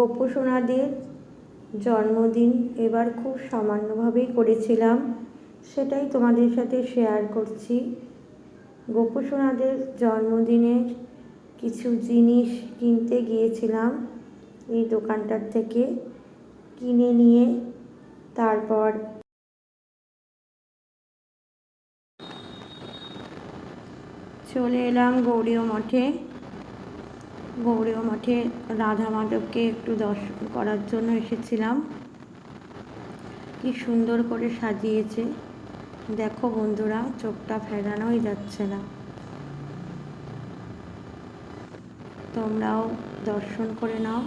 গোপসোনাদের জন্মদিন এবার খুব সামান্যভাবেই করেছিলাম। সেটাই তোমাদের সাথে শেয়ার করছি। গোপসোনাদের জন্মদিনের কিছু জিনিস কিনতে গিয়েছিলাম এই দোকানটার থেকে। কিনে নিয়ে তারপর চলে এলাম গৌরীয় মঠে। গৌরীয় মঠে রাধা মাধবকে একটু দর্শন করার জন্য এসেছিলাম। কি সুন্দর করে সাজিয়েছে। দেখো বন্ধুরা, চোখটা ফেরানোই যাচ্ছে না। তোমরাও দর্শন করে নাও।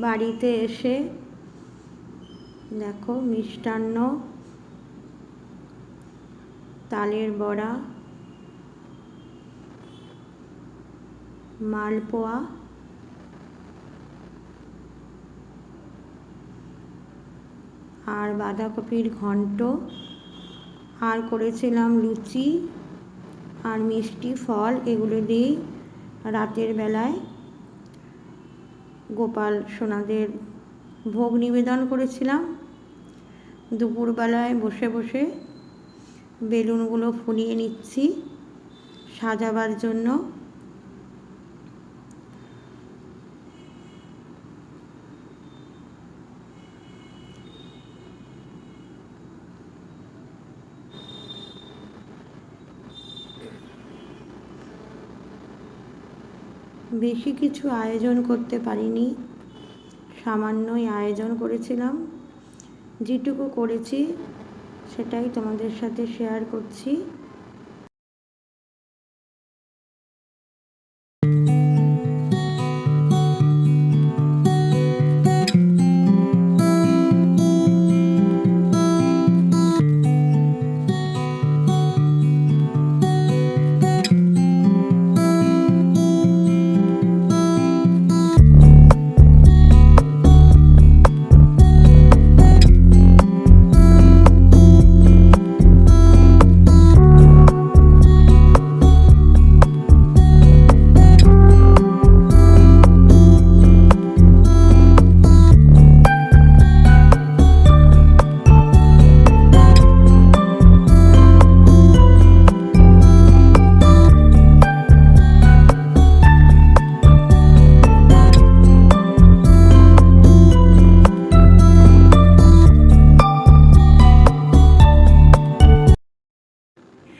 বাড়িতে এসে দেখো মিষ্টান্ন, তালের বড়া মালপোয়া, আর বাঁধাকপির ঘন্ট, আর করেছিলাম লুচি, আর মিষ্টি ফল, এগুলো দিয়েই রাতের বেলায় গোপাল সোনাদের ভোগ নিবেদন করেছিলাম। দুপুরবেলায় বসে বসে বেলুনগুলো ফুলিয়ে নিচ্ছি সাজাবার জন্য। বেশি কিছু আয়োজন করতে পারিনি। সামান্যই আয়োজন করেছিলাম। যেটুকু করেছি, সেটাই তোমাদের সাথে শেয়ার করছি।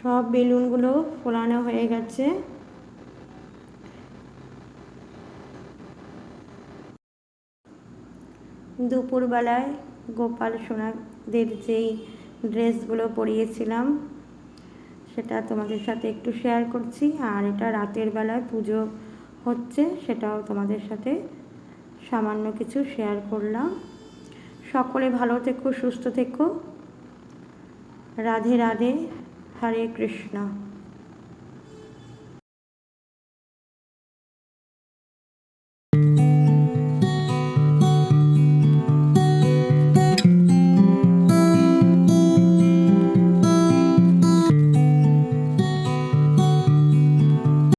সব বেলুনগুলো ফোলানো হয়ে গেছে। দুপুরবেলায় গোপাল সোনাদের যেই ড্রেসগুলো পরিয়েছিলাম, সেটা তোমাদের সাথে একটু শেয়ার করছি। আর এটা রাতের বেলায় পুজো হচ্ছে, সেটাও তোমাদের সাথে সামান্য কিছু শেয়ার করলাম। সকলে ভালো থেকো, সুস্থ থেকো। রাধে রাধে। হরে কৃষ্ণ।